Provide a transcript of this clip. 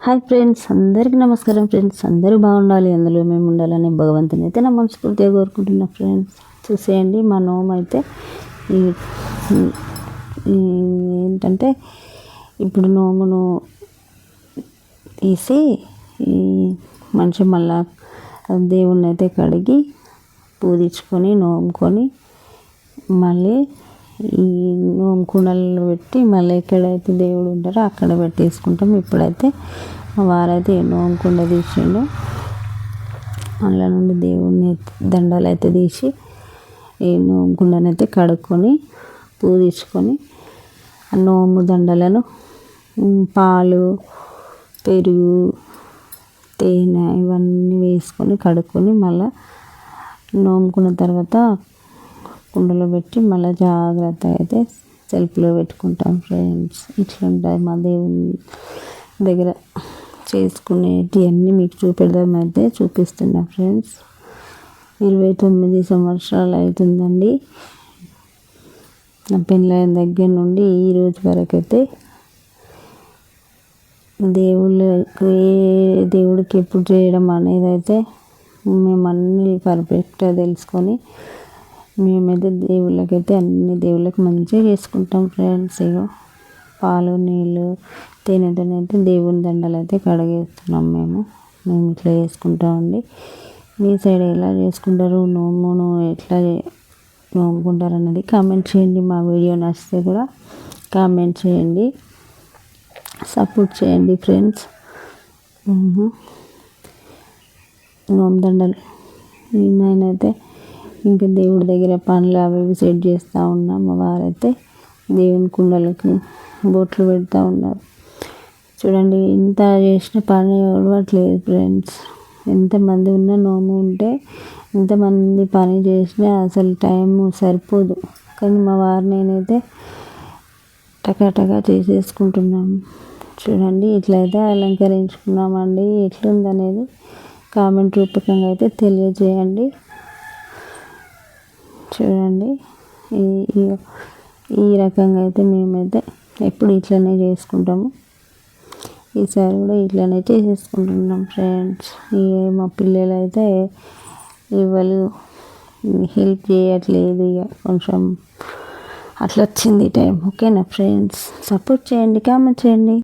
Hi friends అందరికీ నమస్కారం friends. అందరూ బాగుండాలి అందులో మేము ఉండాలని భగవంతుని అయితే నా మనస్ఫూర్తిగా కోరుకుంటున్నా ఫ్రెండ్స్. చూసేయండి మా నోము అయితే ఈ- ఈ ఏంటంటే ఇప్పుడు నోమును తీసి ఈ మనిషి మళ్ళా దేవుణ్ణి అయితే కడిగి పూజించుకొని నోముకొని మళ్ళీ ఈ నోము కుండలు పెట్టి మళ్ళీ ఎక్కడైతే దేవుడు ఉంటారో అక్కడ పెట్టేసుకుంటాం. ఇప్పుడైతే వారైతే నోము కుండ తీసిండు. అందులో నుండి దేవుడిని దండలు అయితే తీసి ఈ నోము కుండనైతే కడుక్కొని పూజించుకొని నోము దండలను పాలు పెరుగు తేనె ఇవన్నీ వేసుకొని కడుక్కొని మళ్ళీ నోముకున్న తర్వాత కుండలో పెట్టి మళ్ళీ జాగ్రత్త అయితే సెల్ఫ్లో పెట్టుకుంటాం ఫ్రెండ్స్. ఇట్లా ఉంటాయి మా దేవుని దగ్గర చేసుకునేటివన్నీ మీకు చూపెడదామైతే చూపిస్తున్నా ఫ్రెండ్స్. ఇరవై తొమ్మిది సంవత్సరాలు అవుతుందండి. నా పెళ్ళైన దగ్గర నుండి ఈ రోజు వరకు అయితే దేవుళ్ళకి ఏ దేవుడికి ఎప్పుడు చేయడం అనేది అయితే మేము అన్నీ పర్ఫెక్ట్గా తెలుసుకొని మేమైతే దేవుళ్ళకైతే అన్ని దేవుళ్ళకి మంచిగా చేసుకుంటాం ఫ్రెండ్స్. ఇగో పాలు నీళ్ళు తేనెతోనైతే దేవుని దండలు అయితే కడిగేస్తున్నాం మేము. మేము ఇట్లా చేసుకుంటామండి. మీ సైడ్ ఎలా చేసుకుంటారు? నోమును ఎట్లా నోముకుంటారు అన్నది కామెంట్ చేయండి. మా వీడియో నచ్చితే కూడా కామెంట్ చేయండి. సపోర్ట్ చేయండి ఫ్రెండ్స్. నోము దండలు. నేనైతే ఇంకా దేవుడి దగ్గర పనులు అవి ఇవి సెట్ చేస్తూ ఉన్నాం. మా వారైతే దేవుని కుండలకు బొట్లు పెడతా ఉన్నారు. చూడండి ఇంత చేసిన పని ఒడవట్లేదు ఫ్రెండ్స్ ఎంతమంది ఉన్న నోము ఉంటే ఎంతమంది పని చేసినా అసలు టైం సరిపోదు. కానీ మా వారు నేనైతే టకాటకా చేసేసుకుంటున్నాము చూడండి ఇట్లయితే అలంకరించుకున్నామండి ఎట్లుందనేది కామెంట్ రూపకంగా అయితే తెలియజేయండి. చూడండి. ఈ ఈ- రకంగా అయితే మేమైతే ఎప్పుడు ఇట్లనే చేసుకుంటాము. ఈసారి కూడా ఇట్లనే చేసేసుకుంటున్నాం ఫ్రెండ్స్. ఇక మా పిల్లలు అయితే ఇవ్వలు హెల్ప్ చేయట్లేదు ఇక. కొంచెం అట్లా వచ్చింది టైం. ఓకేనా ఫ్రెండ్స్? సపోర్ట్ చేయండి కామెంట్ చేయండి.